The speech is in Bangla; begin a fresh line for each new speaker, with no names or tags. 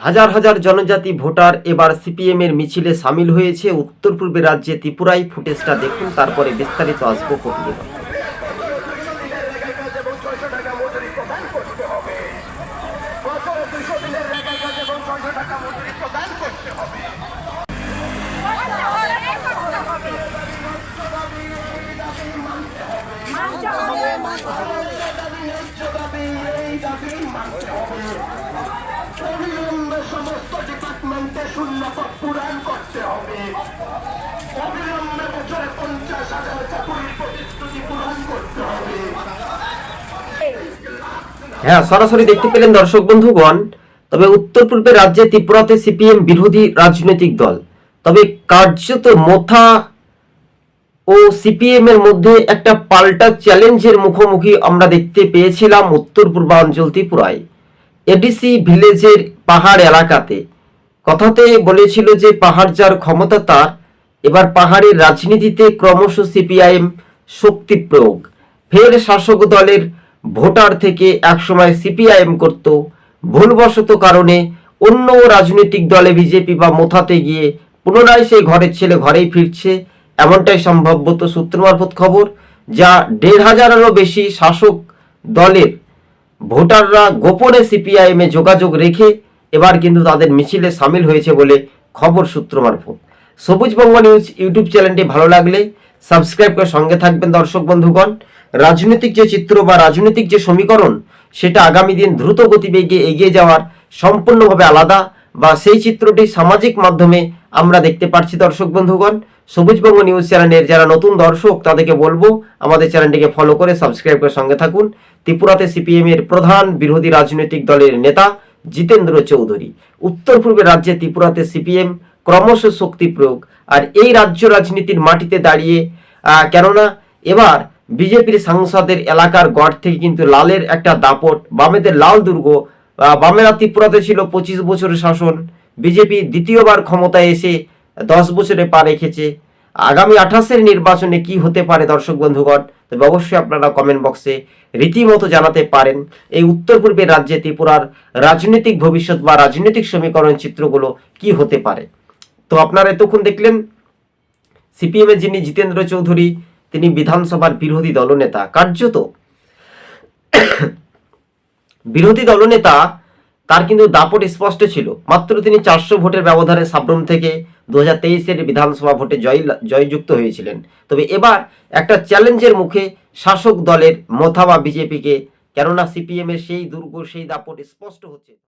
হাজার হাজার জনজাতি ভোটার এবার সিপিএম এর মিছিলে সামিল হয়েছে। উত্তর পূর্বের রাজ্যে ত্রিপুরায় ফুটেজটা দেখুন, তারপরে বিস্তারিত আসব প্রতিবেদন
পূরণ করতে হবে। অবিলম্বে বছরে পঞ্চাশ হাজার প্রতিশ্রুতি পূরণ করতে হবে।
হ্যাঁ সরাসরি দেখতে পেলেন দর্শক বন্ধুগণ, তবে উত্তর পূর্বের রাজ্যে ত্রিপুরাতে সিপিএম বিরোধী রাজনৈতিক দল। তবে কার্যত মোথা ও সিপিএম এর মধ্যে একটা পাল্টা চ্যালেঞ্জের মুখোমুখি আমরা দেখতে পেয়েছিলাম উত্তর পূর্বাঞ্চল ত্রিপুরায়। এডিসি ভিলেজের পাহাড় এলাকাতে। কথাতে বলেছিল যে পাহাড় যার ক্ষমতা তার, এবার পাহাড়ের রাজনীতিতে ক্রমশ সিপিআইএম শক্তি প্রয়োগ। ফের শাসক দলের ভোটার থেকে একসময় সিপিআইএম করত। ভুলবশত কারণে অন্য রাজনৈতিক দলে বিজেপি বা মোথাতে গিয়ে পুনরায় সেই ঘরের ছেলে ঘরেই ফিরছে। এমনটাই সম্ভবত সূত্র মারফত খবর, যা দেড় হাজারেরও বেশি শাসক দলের ভোটাররা গোপনে সিপিআইএম যোগাযোগ রেখে এবার কিন্তু তাদের মিছিলে সামিল হয়েছে বলে খবর সূত্র মারফত। সবুজবঙ্গ নিউজ ইউটিউব চ্যানেলটি ভালো লাগলে সাবস্ক্রাইব করে সঙ্গে থাকবেন দর্শক বন্ধুগণ। রাজনৈতিক যে চিত্র বা রাজনৈতিক যে সমীকরণ, সেটা আগামী দিন দ্রুত গতিবেগে এগিয়ে যাওয়ার সম্পূর্ণভাবে আলাদা বা সেই চিত্রটি সামাজিক মাধ্যমে আমরা দেখতে পাচ্ছি দর্শক বন্ধুগণ। সবুজবঙ্গ নিউজ চ্যানেলের যারা নতুন দর্শক, তাদেরকে বলব আমাদের চ্যানেলটিকে ফলো করে সাবস্ক্রাইব করে সঙ্গে থাকুন। ত্রিপুরাতে সিপিএম এর প্রধান বিরোধী রাজনৈতিক দলের নেতা জিতেন্দ্র চৌধুরী। উত্তর পূর্বের রাজ্যে ত্রিপুরাতে সিপিএম, ক্রমশ শক্তি প্রয়োগ, আর এই রাজ্য রাজনীতির মাটিতে দাঁড়িয়ে কেননা এবার বিজেপির সাংসদের এলাকার গড় থেকে কিন্তু লালের একটা দাপট, বামেদের লাল দুর্গ বামেরা ত্রিপুরাতে ছিল পঁচিশ বছরের শাসন, বিজেপি দ্বিতীয়বার ক্ষমতায় এসে দশ বছরে পা রেখেছে। আগামী আঠাশের নির্বাচনে কি হতে পারে দর্শক বন্ধুগণ? তবে অবশ্যই আপনারা কমেন্ট বক্সে রীতিমতো জানাতে পারেন এই উত্তর পূর্বের রাজ্যে ত্রিপুরার রাজনৈতিক ভবিষ্যৎ বা রাজনৈতিক সমীকরণ চিত্রগুলো কি হতে পারে। তো আপনারা এতক্ষণ দেখলেন, সিপিএম এর যিনি জিতেন্দ্র চৌধুরী, তিনি বিধানসভার বিরোধী দলনেতা। কার্যত বিরোধী দলনেতা তার কিন্তু দাপট স্পষ্ট ছিল। মাত্র তিনি চারশো ভোটের ব্যবধানে সাব্রম থেকে দু হাজার তেইশের বিধানসভা ভোটে জয় জয়যুক্ত হয়েছিলেন। তবে এবার একটা চ্যালেঞ্জের মুখে শাসক দলের মথা বা বিজেপিকে, কেননা সিপিএমের সেই দুর্গ, সেই দাপট স্পষ্ট হচ্ছে।